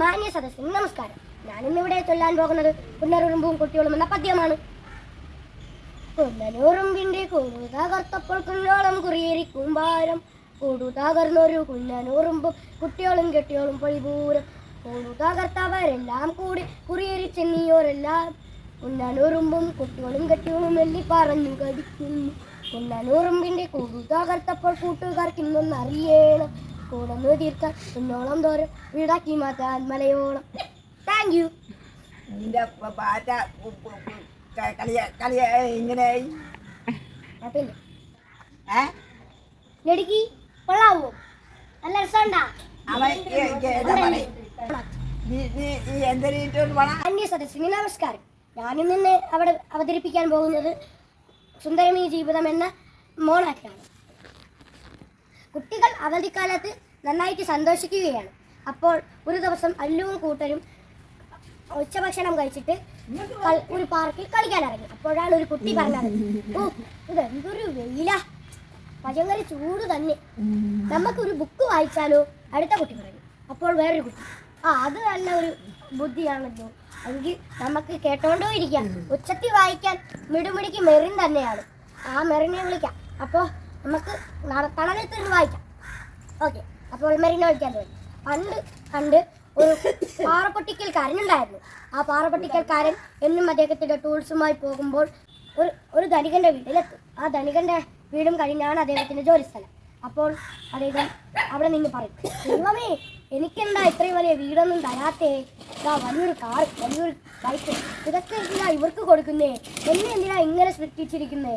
മാന്യ സദസ്സിന് നമസ്കാരം. ഞാൻ ഇന്നിവിടെ ചൊല്ലാൻ പോകുന്നത് പുന്നറുറുമ്പും കുട്ടികളും എന്ന പദ്യമാണ്. കുന്നനുറുമ്പിന്റെ കൂടു തകർത്തപ്പോൾ കുഞ്ഞോളം കുറിയേരിക്കും ഭാരം. കൂടു തകർന്നൊരു കുഞ്ഞനുറുമ്പും കുട്ടികളും കെട്ടിയോളും പൊളിപൂരം കൂടു തകർത്തവരെല്ലാം കൂടി കുറിയരിച്ചെന്നിയോരെല്ലാം കുന്നനുറുമ്പും കുട്ടികളും കെട്ടിയോളും എല്ലി പറഞ്ഞു കടിക്കുന്നു. കുന്നനുറുമ്പിന്റെ കൂടു തകർത്തപ്പോൾ കൂട്ടുകാർക്ക് കൂടന്ന് തീർക്കാൻ എന്നോളം തോരം വീടാക്കി മാറ്റാൻ മലയോളം. താങ്ക് യു നിന്റെ പാറ്റ കളിയ കളിയ ഇങ്ങനെ കൊള്ളാവോ? നല്ല രസമുണ്ടാ? അവൻ അന്യ സദസ്സിന് നമസ്കാരം. ഞാനും നിന്ന് അവിടെ അവതരിപ്പിക്കാൻ പോകുന്നത് സുന്ദരമീ ജീവിതം എന്ന മോണാറ്റാണ് കുട്ടികൾ അവധിക്കാലത്ത് നന്നായിട്ട് സന്തോഷിക്കുകയാണ്. അപ്പോൾ ഒരു ദിവസം അല്ലുവും കൂട്ടരും ഉച്ചഭക്ഷണം കഴിച്ചിട്ട് ഒരു പാർക്കിൽ കളിക്കാൻ ഇറങ്ങി. അപ്പോഴാണ് ഒരു കുട്ടി പറഞ്ഞത് ഓ ഇത് എന്തൊരു വെയില. ഭയങ്കര ചൂട് തന്നെ. നമുക്കൊരു ബുക്ക് വായിച്ചാലോ? അടുത്ത കുട്ടി പറഞ്ഞു. അപ്പോൾ വേറൊരു കുട്ടി ആ അത് നല്ല ഒരു ബുദ്ധിയാണല്ലോ. എങ്കിൽ നമുക്ക് കേട്ടോണ്ടോ ഇരിക്കാം. ഉച്ചത്തി വായിക്കാൻ മിടുമിടിക്ക് മെറിൻ തന്നെയാണ്. ആ മെറിനെ വിളിക്കാം. അപ്പോൾ നമുക്ക് തണലത്തിരുന്ന് വായിക്കാം. ഓക്കെ. അപ്പോൾ മെറിനെ വിളിക്കാൻ തോന്നി. പണ്ട് കണ്ട് ഒരു പാറപ്പൊട്ടിക്കൽക്കാരൻ ഉണ്ടായിരുന്നു ആ പാറപ്പൊട്ടിക്കൽക്കാരൻ എന്നും അദ്ദേഹത്തിന്റെ ടൂൾസുമായി പോകുമ്പോൾ ഒരു ഒരു ധനികന്റെ വീട്ടിലെത്തും. ആ ധനികന്റെ വീടും കഴിഞ്ഞാണ് അദ്ദേഹത്തിന്റെ ജോലിസ്ഥലം. അപ്പോൾ അദ്ദേഹം അവിടെ നിന്ന് പറയും ദൈവമേ എനിക്കെന്താ ഇത്രയും വലിയ വീടൊന്നും തരാത്തേ? ഇതാ വലിയൊരു കാർ വലിയൊരു ബൈക്ക്. ഇതൊക്കെ എന്തിനാ ഇവർക്ക് കൊടുക്കുന്നേ? എന്നെ എന്തിനാ ഇങ്ങനെ സൃഷ്ടിച്ചിരിക്കുന്നേ?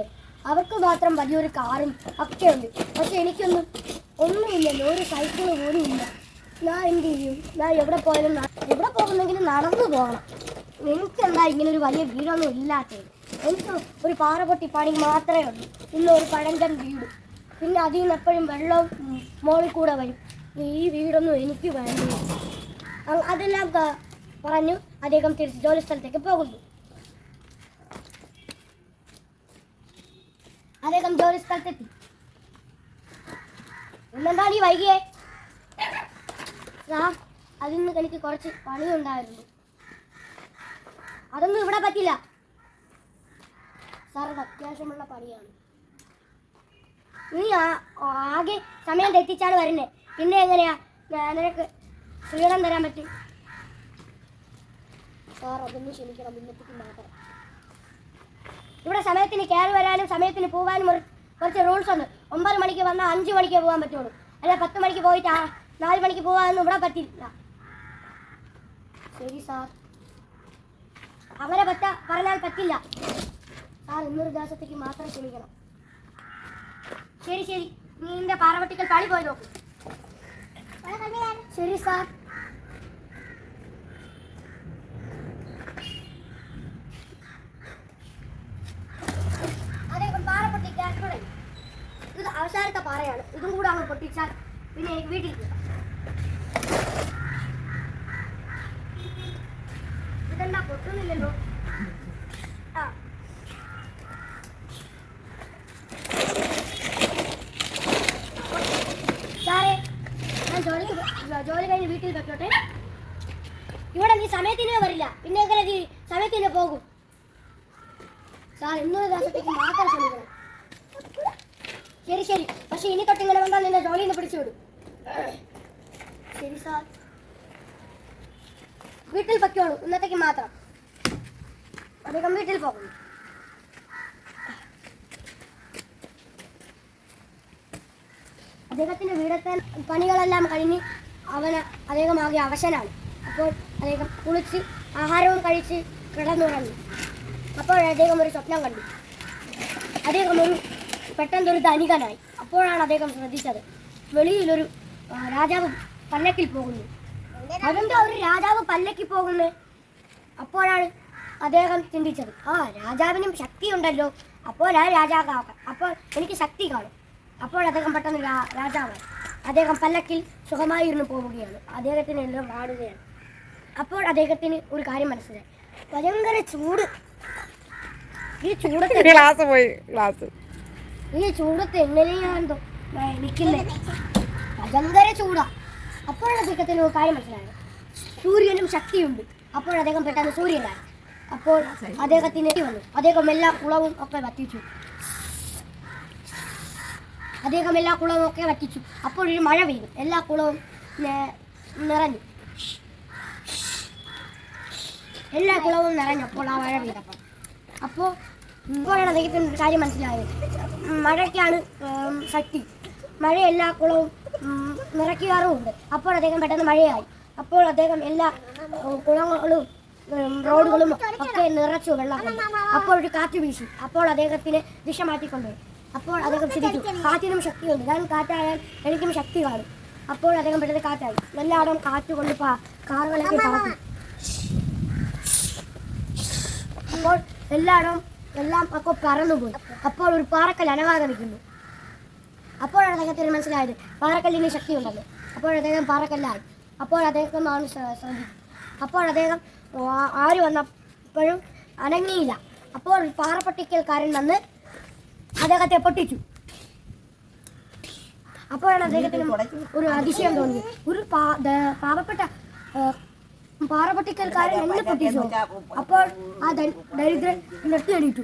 അവർക്ക് മാത്രം വലിയൊരു കാറും ഒക്കെ ഉണ്ട്. പക്ഷെ എനിക്കൊന്നും ഒന്നുമില്ലല്ലോ ഒരു സൈക്കിൾ പോലും ഇല്ല. ഞാൻ എന്ത് ചെയ്യും? ഞാൻ എവിടെ പോയാലും എവിടെ പോകുന്നെങ്കിലും നടന്നു പോകണം. എനിക്കെന്താ ഇങ്ങനെ ഒരു വലിയ വീടൊന്നും ഇല്ലാത്തത്? എനിക്ക് ഒരു പാറ പൊട്ടി പണി മാത്രമേ ഉള്ളൂ. ഇന്ന് ഒരു പഴഞ്ചൻ വീട്. പിന്നെ അതിൽ നിന്ന് എപ്പോഴും വെള്ളം മോളിൽ കൂടെ വരും. ഈ വീടൊന്നും എനിക്ക് വേണ്ട. അതെല്ലാം പറഞ്ഞു അദ്ദേഹം തിരിച്ച് ജോലി സ്ഥലത്തേക്ക് പോകുന്നു. അദ്ദേഹം ജോലി സ്ഥലത്തെത്തി. ഇന്നെന്താ നീ വൈകിയേ. അതിൽ അതിന്ന് എനിക്ക് കുറച്ച് പണിയുണ്ടായിരുന്നു. അതൊന്നും ഇവിടെ പറ്റില്ല. അത് അത്യാവശ്യമുള്ള പണിയാണ്. നീ ആകെ സമയം തെറ്റിച്ചാണ് വരുന്നേ. പിന്നെ എങ്ങനെയാ? നിനക്ക് ഫ്രീഡം തരാൻ പറ്റും. സാർ അതൊന്നും ക്ഷമിക്കണം. ഇന്നത്തേക്ക് മാത്രം ഇവിടെ സമയത്തിന് കയറി വരാനും സമയത്തിന് പോകാനും കുറച്ച് റൂൾസ് ഉണ്ട്. ഒമ്പത് മണിക്ക് വന്നാൽ അഞ്ച് മണിക്ക് പോകാൻ പറ്റുള്ളൂ. അല്ല പത്ത് മണിക്ക് പോയിട്ട് നാല് മണിക്ക് പോകാനൊന്നും ഇവിടെ പറ്റില്ല. ശരി സാർ അങ്ങനെ പറ്റ പറഞ്ഞാൽ പറ്റില്ല. സാർ ഇന്നൊരു ദിവസത്തേക്ക് മാത്രം ക്ഷമിക്കണം. ശരി ശരി. നീ നിന്റെ പാറവട്ടിക്കൽ കളി പോയി നോക്കും. ശരി സാർ പാറയാണ്. ഇതും കൂടെ അങ്ങ് പൊട്ടിച്ചാൽ പിന്നെ എനിക്ക് വീട്ടിൽ ഇതെന്താ പൊട്ടുന്നില്ലല്ലോ? ആ. ഞാൻ ജോലിക്ക് ജോലി കഴിഞ്ഞ് വീട്ടിൽ വെക്കോട്ടെ? ഇവിടെ നീ സമയത്തിന് വരില്ല. പിന്നെ എങ്ങനെ നീ സമയത്തിന് പോകും? സാർ ഇന്നൊരു ദിവസത്തേക്ക് മാത്രം ശ്രമിക്കണം ശരി ശരി. പക്ഷെ ഇനി തൊട്ട് ഇങ്ങനെ വന്നാൽ നിന്നെ ജോലിയിൽ നിന്ന് പിടിച്ചു വിടും. ശരി സാർ. വീട്ടിൽ പൊയ്ക്കോളൂ. ഇന്നത്തേക്ക് മാത്രം. അദ്ദേഹം വീട്ടിൽ പോകുന്നു അദ്ദേഹത്തിന്റെ വീടത്തെ പണികളെല്ലാം കഴിഞ്ഞ് അവന് അദ്ദേഹം ആകെ അവശനാണ്. അപ്പോൾ അദ്ദേഹം കുളിച്ച് ആഹാരവും കഴിച്ച് കിടന്നുറങ്ങി. അപ്പോൾ അദ്ദേഹം ഒരു സ്വപ്നം കണ്ടു. അദ്ദേഹം ഒരു പെട്ടെന്ന് ഒരു ധനികനായി. അപ്പോഴാണ് അദ്ദേഹം ശ്രദ്ധിച്ചത്. വെളിയിലൊരു രാജാവ് പല്ലക്കിൽ പോകുന്നു. അതെന്താ ഒരു രാജാവ് പല്ലക്കിൽ പോകുന്നത് അപ്പോഴാണ് അദ്ദേഹം ചിന്തിച്ചത്. ആ രാജാവിനും ശക്തിയുണ്ടല്ലോ. അപ്പോൾ ആ രാജാവാക്കാം അപ്പോൾ എനിക്ക് ശക്തി കാണും. അപ്പോൾ അദ്ദേഹം പെട്ടെന്ന് രാ- രാജാവായി. അദ്ദേഹം പല്ലക്കിൽ സുഖമായിരുന്നു പോവുകയാണ്. അദ്ദേഹത്തിന് എല്ലാം വാടുകയാണ്. അപ്പോൾ അദ്ദേഹത്തിന് ഒരു കാര്യം മനസ്സിലായി. ഭയങ്കര ചൂട്. ഈ ചൂടത്ത് ക്ലാസ് പോയി ക്ലാസ് ഈ ചൂടത്ത് എങ്ങനെയാണെന്തോ എനിക്കില്ലേ. ഭയങ്കര ചൂടാ. അപ്പോൾ അദ്ദേഹത്തിന് ഒരു കാര്യം മനസ്സിലായത്. സൂര്യനും ശക്തിയുണ്ട്. അപ്പോൾ അദ്ദേഹം പെട്ടെന്ന് സൂര്യനായി. അപ്പോൾ അദ്ദേഹത്തിന് വന്നു. അദ്ദേഹം എല്ലാ കുളവും ഒക്കെ വറ്റിച്ചു. അദ്ദേഹം എല്ലാ കുളവും ഒക്കെ വറ്റിച്ചു. അപ്പോൾ ഒരു മഴ പെയ്തു. എല്ലാ കുളവും നിറഞ്ഞു. എല്ലാ കുളവും നിറഞ്ഞപ്പോൾ ആ മഴ പെയ്തപ്പോൾ അപ്പോൾ ഇപ്പോഴാണ് അദ്ദേഹത്തിന് കാര്യം മനസ്സിലായത്. മഴയ്ക്കാണ് ശക്തി. മഴ എല്ലാ കുളവും നിറയ്ക്കാറുമുണ്ട് അപ്പോൾ അദ്ദേഹം പെട്ടെന്ന് മഴയായി. അപ്പോൾ അദ്ദേഹം എല്ലാ കുളങ്ങളും റോഡുകളും ഒക്കെ നിറച്ചു വെള്ളം അപ്പോൾ ഒരു കാറ്റ് വീശി. അപ്പോൾ അദ്ദേഹത്തിന് ദിശ മാറ്റിക്കൊണ്ടുപോയി. അപ്പോൾ അദ്ദേഹം ചിരിച്ചു കാറ്റിനും ശക്തിയുണ്ട്. ഞാൻ കാറ്റായാൽ എനിക്കും ശക്തി കാണും. അപ്പോൾ അദ്ദേഹം പെട്ടെന്ന് കാറ്റായി. എല്ലാവരും കാറ്റ് കൊണ്ട് കാറുകളൊക്കെ അപ്പോൾ എല്ലായിടവും എല്ലാം ഒക്കെ പറന്നുപോയി അപ്പോൾ ഒരു പാറക്കൽ നിൽക്കുന്നു അപ്പോഴാണ് അദ്ദേഹത്തിന് മനസ്സിലായത് പാറക്കല്ലിന് ശക്തിയുണ്ടല്ലോ. അപ്പോൾ അദ്ദേഹം പാറക്കല്ലായി. അപ്പോൾ അദ്ദേഹമാണ് ശ്ര- ശ്രദ്ധിച്ചത് അപ്പോൾ അദ്ദേഹം ആര് വന്നപ്പോഴും അനങ്ങിയില്ല. അപ്പോൾ പാറപ്പട്ടിക്കൽക്കാരൻ വന്ന് അദ്ദേഹത്തെ പൊട്ടിച്ചു. അപ്പോഴാണ് അദ്ദേഹത്തിന് ഒരു അതിശയം തോന്നിയത്. ഒരു പാവപ്പെട്ട ആ, പാറപ്പൊട്ടിക്കൽക്കാരൻ എന്നെ പൊട്ടിച്ചു. അപ്പോൾ ആ ദരിദ്രൻ നിർത്തി എണീറ്റു.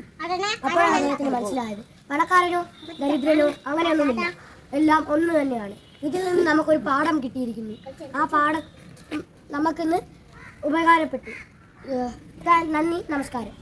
അപ്പോഴാണ് അദ്ദേഹത്തിന് മനസ്സിലായത്. പണക്കാരനോ ദരിദ്രനോ അങ്ങനെയൊന്നുമില്ല. എല്ലാം ഒന്ന് തന്നെയാണ്. ഇതിൽ നിന്ന് നമുക്കൊരു പാഠം കിട്ടിയിരിക്കുന്നു. ആ പാഠം നമുക്കിന്ന് ഉപകാരപ്പെട്ടു. നന്ദി നമസ്കാരം.